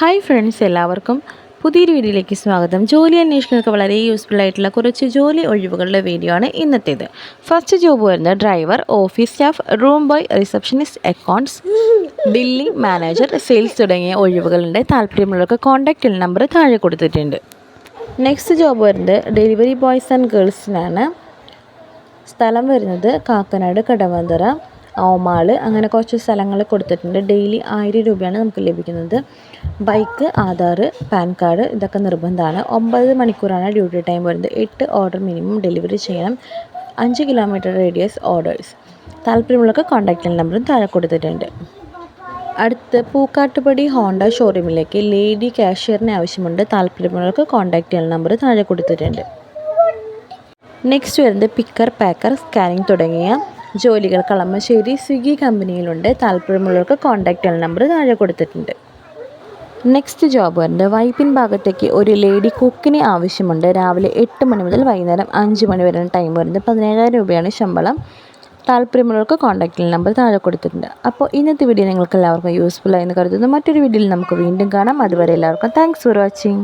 Hi friends എല്ലാവർക്കും പുതിയൊരു വീഡിയോയിലേക്ക് സ്വാഗതം. ജോലി അന്വേഷണങ്ങൾക്ക് വളരെ യൂസ്ഫുൾ ആയിട്ടുള്ള കുറച്ച് ജോലി ഒഴിവുകളുടെ വീഡിയോ ആണ് ഇന്നത്തേത്. ഫസ്റ്റ് ജോബ് വരുന്നത് driver office staff room boy receptionist accounts billing manager sales തുടങ്ങിയ ഒഴിവുകളുണ്ട്. താല്പര്യമുള്ളവർക്ക് കോൺടാക്റ്റ് നമ്പർ താഴെ കൊടുത്തിട്ടുണ്ട്. നെക്സ്റ്റ് ജോബ് വരുന്നത് ഡെലിവറി ബോയ്സ് ആൻഡ് ഗേൾസിനാണ് സ്ഥലം വരുന്നത് കാക്കനാട് കടവന്തറ. ഓമാൾ അങ്ങനെ കുറച്ച് സ്ഥലങ്ങൾ കൊടുത്തിട്ടുണ്ട്. ഡെയിലി ആയിരം രൂപയാണ് നമുക്ക് ലഭിക്കുന്നത്. ബൈക്ക് ആധാർ പാൻ കാർഡ് ഇതൊക്കെ നിർബന്ധമാണ്. ഒമ്പത് മണിക്കൂറാണ് ഡ്യൂട്ടി ടൈം വരുന്നത്. എട്ട് ഓർഡർ മിനിമം ഡെലിവറി ചെയ്യണം. അഞ്ച് കിലോമീറ്റർ റേഡിയസ് ഓർഡേഴ്സ്. താല്പര്യമുള്ളവർക്ക് കോൺടാക്റ്റ് നമ്പറും താഴെ കൊടുത്തിട്ടുണ്ട്. അടുത്ത് പൂക്കാട്ടുപടി ഹോണ്ട ഷോറൂമിലേക്ക് ലേഡി കാഷ്യറിനെ ആവശ്യമുണ്ട്. താല്പര്യമുള്ളവർക്ക് കോൺടാക്റ്റ് ചെയ്യുന്ന നമ്പർ താഴെ കൊടുത്തിട്ടുണ്ട്. നെക്സ്റ്റ് വരുന്നത് പിക്കർ പാക്കർ സ്കാനിങ് തുടങ്ങിയ ജോലികൾ കളമശ്ശേരി സ്വിഗ്ഗി കമ്പനിയിലുണ്ട്. താല്പര്യമുള്ളവർക്ക് കോൺടാക്റ്റ് നമ്പർ താഴെ കൊടുത്തിട്ടുണ്ട്. നെക്സ്റ്റ് ജോബ് വരുന്നത് വൈപ്പിൻ ഭാഗത്തേക്ക് ഒരു ലേഡി കുക്കിനെ ആവശ്യമുണ്ട്. രാവിലെ എട്ട് മണി മുതൽ വൈകുന്നേരം അഞ്ച് മണി വരെ ടൈം വരുന്നത് പതിനേഴായിരം രൂപയാണ് ശമ്പളം. താല്പര്യമുള്ളവർക്ക് കോൺടാക്റ്റ് നമ്പർ താഴെ കൊടുത്തിട്ടുണ്ട്. അപ്പോൾ ഇന്നത്തെ വീഡിയോ നിങ്ങൾക്ക് എല്ലാവർക്കും യൂസ്ഫുൾ ആയെന്ന് കരുതുന്നു. മറ്റൊരു വീഡിയോയിൽ നമുക്ക് വീണ്ടും കാണാം. അതുവരെ എല്ലാവർക്കും താങ്ക്സ് ഫോർ വാച്ചിങ്